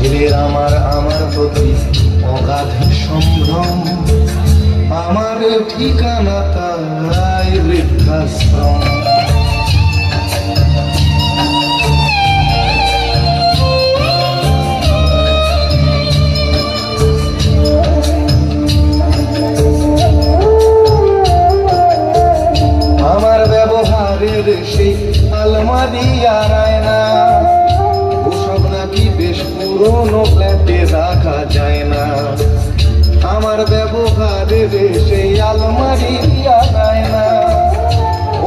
ছেলের আমার আমার প্রতি অগাধ সম্ভ্রম। আমার ঠিকানা তার রায় বৃদ্ধাশ্রম। আমার ব্যবহারের সেই আলমারি আর আয়না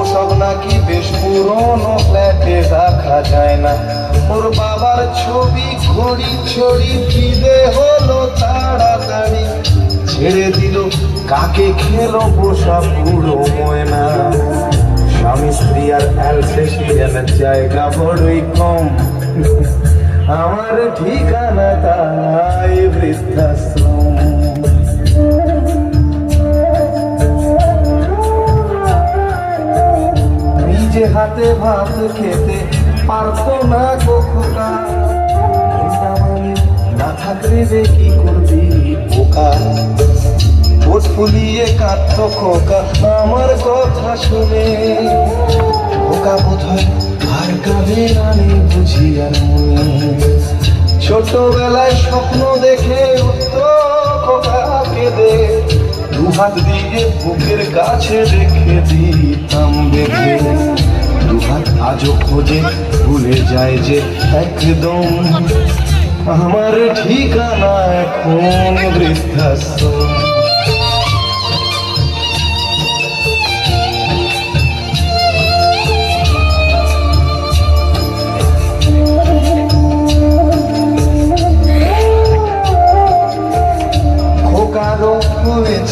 ওসব নাকি বেশ পুরনো ফ্ল্যাটে রাখা যায় না। ওর বাবার ছবি ঘড়ি ছড়ি ফিরে হলো তাড়াতাড়ি। ছেড়ে দিল, কাকে খেলো পোষা পুরো ময়না। স্বামী স্ত্রী আর অ্যালসেশিয়ান জায়গা বড়ই কম। আমার ঠিকানা তাই বৃদ্ধাশ্রম। হাতে ভাত খেতে পারতো না কখোকা না থাকলে রে কি করবি পোকা ওট ফুলিয়ে কাঁদত খোকা, আমার কথা শুনে। খোকা বোধহয় আর কাঁদে রানে বুঝি আর ছোটবেলায় স্বপ্ন দেখে উঠতো খোকা কেঁদে। দুহাত দিয়ে বুকের কাছে রেখে দিতাম বেঁধে। দুহাত আজও খোঁজে ভুলে যায় যে একদম আমার ঠিকানা এখন বৃদ্ধাশ্রম।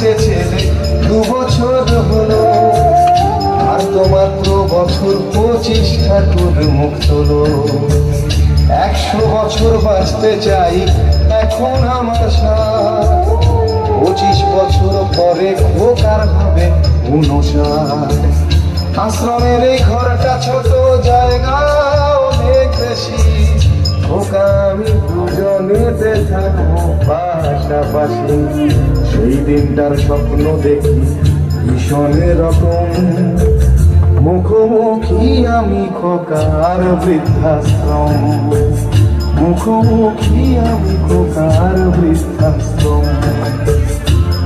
ছেলে, দু বছর হলো। বছর পঁচিশ ঠাকুর মুখ তোলো। একশো বছর বাঁচতে চাই এখন আমার পঁচিশ বছর পরে খোকার হবে আশ্রমের এই ঘরটা ছোট জায়গা আমি সেই দিনটার স্বপ্ন দেখি ভীষণ রকম মুখোমুখি আমি খোকার বৃদ্ধাশ্রম। মুখোমুখি আমি খোকার বৃদ্ধাশ্রম।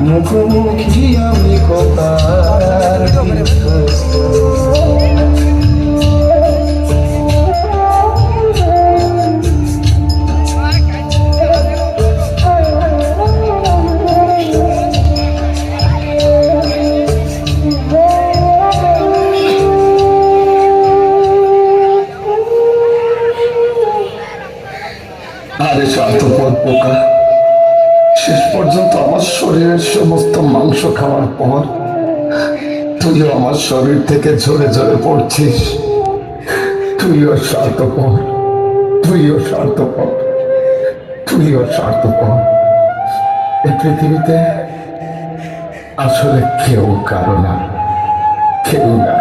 মুখোমুখি আমি খোকার বৃদ্ধাশ্রম। স্বার্থপর পোকা। শেষ পর্যন্ত আমার শরীরের সমস্ত মাংস খাওয়ার পর তুইও আমার শরীর থেকে ঝরে ঝরে পড়ছিস। তুইও স্বার্থপর। তুইও স্বার্থপর। তুইও স্বার্থপর। এই পৃথিবীতে আসলে কেউ কারও না, কেউ না।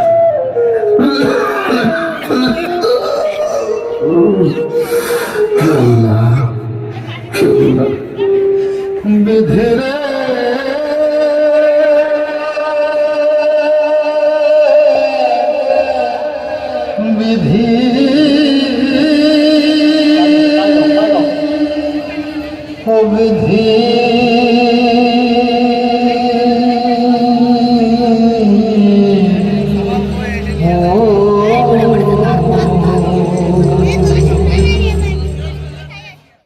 কেউ না বেঁধে রে। বিধি। বিধি।